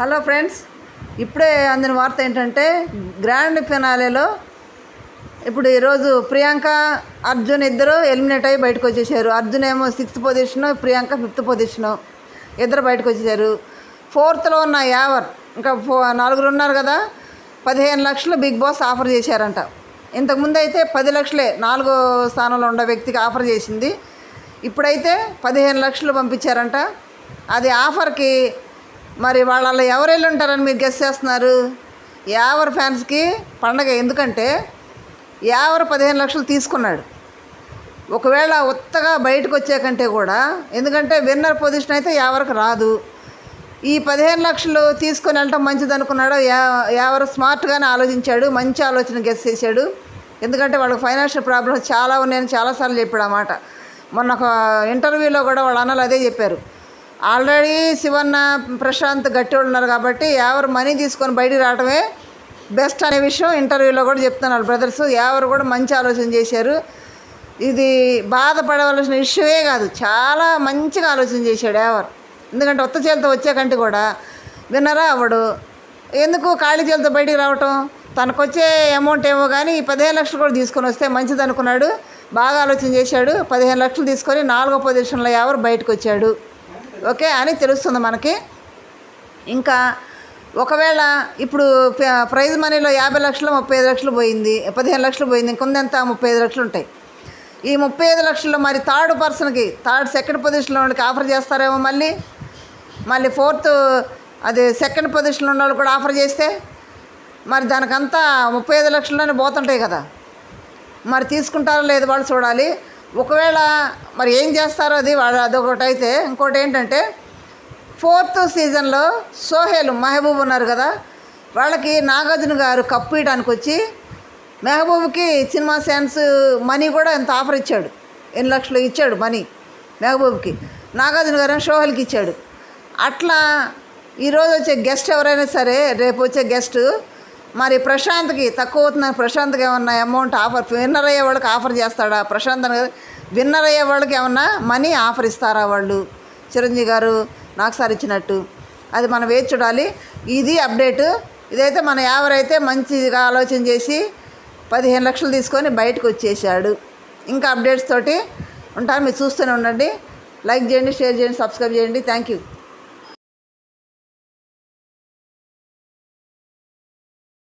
Hello friends ఇప్పుడే అందిన వార్త ఏంటంటే గ్రాండ్ ఫినాలేలో ఇప్పుడు ఈరోజు ప్రియాంక అర్జున్ ఇద్దరు ఎలిమినేట్ అయ్యి బయటకు వచ్చేసారు. అర్జున్ ఏమో sixth position Priyanka fifth position ఇద్దరు బయటకు వచ్చేసారు. ఫోర్త్లో ఉన్న యావర్ ఇంకా ఫో నలుగురు ఉన్నారు కదా పదిహేను లక్షలు బిగ్ బాస్ ఆఫర్ చేశారంట. ఇంతకుముందు అయితే పది లక్షలే నాలుగో స్థానంలో ఉన్న వ్యక్తికి ఆఫర్ చేసింది. ఇప్పుడైతే పదిహేను లక్షలు పంపించారంట. అది ఆఫర్కి మరి వాళ్ళ ఎవరు వెళ్ళి ఉంటారని మీరు గెస్ చేస్తున్నారు? యావర్ ఫ్యాన్స్కి పండగ ఎందుకంటే యావర్ పదిహేను లక్షలు తీసుకున్నాడు. ఒకవేళ ఉత్తగా బయటకు వచ్చే కంటే కూడా ఎందుకంటే విన్నర్ పొజిషన్ అయితే యావరకు రాదు. ఈ పదిహేను లక్షలు తీసుకొని వెళ్ళటం మంచిది అనుకున్నాడు యా ఎవరు స్మార్ట్గానే ఆలోచించాడు మంచి ఆలోచన గెస్ చేశాడు. ఎందుకంటే వాళ్ళకి ఫైనాన్షియల్ ప్రాబ్లమ్స్ చాలా ఉన్నాయని చాలాసార్లు చెప్పాడు అన్నమాట మొన్న ఒక ఇంటర్వ్యూలో కూడా వాళ్ళ అన్నలు అదే చెప్పారు. ఆల్రెడీ శివన్న ప్రశాంత్ గట్టివాడు ఉన్నారు కాబట్టి ఎవరు మనీ తీసుకొని బయటికి రావడమే బెస్ట్ అనే విషయం ఇంటర్వ్యూలో కూడా చెప్తున్నారు బ్రదర్స్. ఎవరు కూడా మంచి ఆలోచన చేశారు. ఇది బాధపడవలసిన విషయమే కాదు. చాలా మంచిగా ఆలోచన చేశాడు ఎవరు. ఎందుకంటే ఉత్త చేతిలతో వచ్చేకంటే కూడా. విన్నరా అవ్వడు ఎందుకు ఖాళీ చేలతో బయటికి రావటం? తనకు వచ్చే అమౌంట్ ఏమో కానీ పదిహేను లక్షలు కూడా తీసుకొని వస్తే మంచిది అనుకున్నాడు బాగా ఆలోచన చేశాడు. పదిహేను లక్షలు తీసుకొని నాలుగో పొజిషన్లో ఎవరు బయటకు వచ్చాడు ఓకే అని తెలుస్తుంది మనకి. ఇంకా ఒకవేళ ఇప్పుడు ప్రైజ్ మనీలో యాభై లక్షలు ముప్పై ఐదు లక్షలు పోయింది పదిహేను లక్షలు పోయింది ఇంకొందెంత ముప్పై ఐదు లక్షలు ఉంటాయి. ఈ ముప్పై ఐదు లక్షల్లో మరి థర్డ్ పర్సన్కి థర్డ్ సెకండ్ పొజిషన్లో వాళ్ళకి ఆఫర్ చేస్తారేమో మళ్ళీ? మళ్ళీ ఫోర్త్ అది సెకండ్ పొజిషన్లో ఉన్న వాళ్ళు కూడా ఆఫర్ చేస్తే మరి దానికంతా ముప్పై ఐదు లక్షల్లోనే పోతుంటాయి కదా. మరి తీసుకుంటారో లేదు వాళ్ళు చూడాలి. ఒకవేళ మరి ఏం చేస్తారో అది వాళ్ళు అదొకటి అయితే ఇంకోటి ఏంటంటే ఫోర్త్ సీజన్లో సోహేల్ మహబూబ్ ఉన్నారు కదా వాళ్ళకి నాగార్జున గారు కప్పు ఇవ్వడానికి వచ్చి మెహబూబ్కి సినిమా సెన్స్ మనీ కూడా ఎంత ఆఫర్ ఇచ్చాడు. ఎన్ని లక్షలు ఇచ్చాడు మనీ మెహబూబ్కి. నాగార్జున గారు సోహెల్కి ఇచ్చాడు. అట్లా ఈరోజు వచ్చే గెస్ట్ ఎవరైనా సరే రేపు వచ్చే గెస్ట్ మరి ప్రశాంత్కి తక్కువ అవుతుందని ప్రశాంత్కి ఏమన్నా అమౌంట్ ఆఫర్ విన్నర్ అయ్యే వాళ్ళకి ఆఫర్ చేస్తాడా? ప్రశాంత్ అని విన్నర్ అయ్యే వాళ్ళకి ఏమన్నా మనీ ఆఫర్ ఇస్తారా వాళ్ళు? చిరంజీవి గారు నాకు సార్ ఇచ్చినట్టు. అది మనం వేచి చూడాలి. ఇది అప్డేటు ఇదైతే మన ఎవరైతే మంచిగా ఆలోచన చేసి పదిహేను లక్షలు తీసుకొని బయటకు వచ్చేసాడు. ఇంకా అప్డేట్స్ తోటి ఉంటాను. మీరు చూస్తూనే ఉండండి. లైక్ చేయండి షేర్ చేయండి సబ్స్క్రైబ్ చేయండి. Thank you